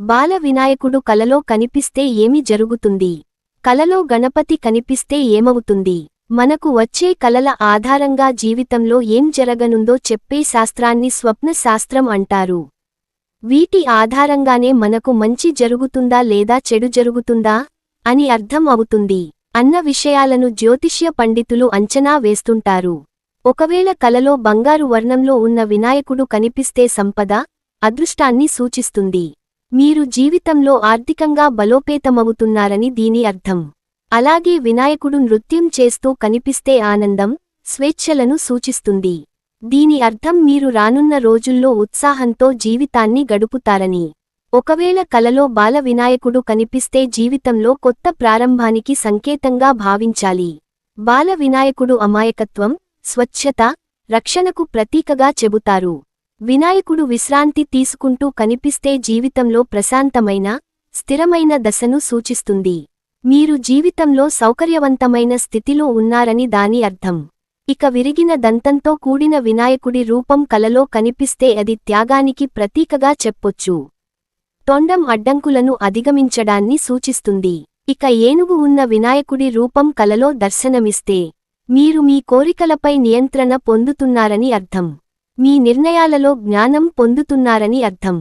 బాల వినాయకుడు కలలో కనిపిస్తే ఏమి జరుగుతుంది? కలలో గణపతి కనిపిస్తే ఏమవుతుంది? మనకు వచ్చే కలల ఆధారంగా జీవితంలో ఏం జరగనుందో చెప్పే శాస్త్రాన్ని స్వప్న శాస్త్రం అంటారు. వీటి ఆధారంగానే మనకు మంచి జరుగుతుందా లేదా చెడు జరుగుతుందా? అని అర్థం అవుతుంది. అన్న విషయాలను జ్యోతిష్య పండితులు అంచనా వేస్తుంటారు. ఒకవేళ కలలో బంగారు వర్ణంలో ఉన్న వినాయకుడు కనిపిస్తే సంపద అదృష్టాన్ని సూచిస్తుంది. మీరు జీవితంలో ఆర్థికంగా బలోపేతమవుతున్నారని దీని అర్థం. అలాగే వినాయకుడు నృత్యం చేస్తూ కనిపిస్తే ఆనందం స్వేచ్ఛలను సూచిస్తుంది. దీని అర్థం మీరు రానున్న రోజుల్లో ఉత్సాహంతో జీవితాన్ని గడుపుతారని. ఒకవేళ కలలో బాల వినాయకుడు కనిపిస్తే జీవితంలో కొత్త ప్రారంభానికి సంకేతంగా భావించాలి. బాల వినాయకుడు అమాయకత్వం స్వచ్ఛత రక్షణకు ప్రతీకగా చెబుతారు. వినాయకుడు విశ్రాంతి తీసుకుంటూ కనిపిస్తే జీవితంలో ప్రశాంతమైన స్థిరమైన దశను సూచిస్తుంది. మీరు జీవితంలో సౌకర్యవంతమైన స్థితిలో ఉన్నారని దాని అర్థం. ఇక విరిగిన దంతంతో కూడిన వినాయకుడి రూపం కలలో కనిపిస్తే అది త్యాగానికి ప్రతీకగా చెప్పొచ్చు. తొండం అడ్డంకులను అధిగమించడాన్ని సూచిస్తుంది. ఇక ఏనుగు ఉన్న వినాయకుడి రూపం కలలో దర్శనమిస్తే మీరు మీ కోరికలపై నియంత్రణ పొందుతున్నారని అర్థం. మీ నిర్ణయాలలో జ్ఞానం పొందుతున్నారని అర్థం.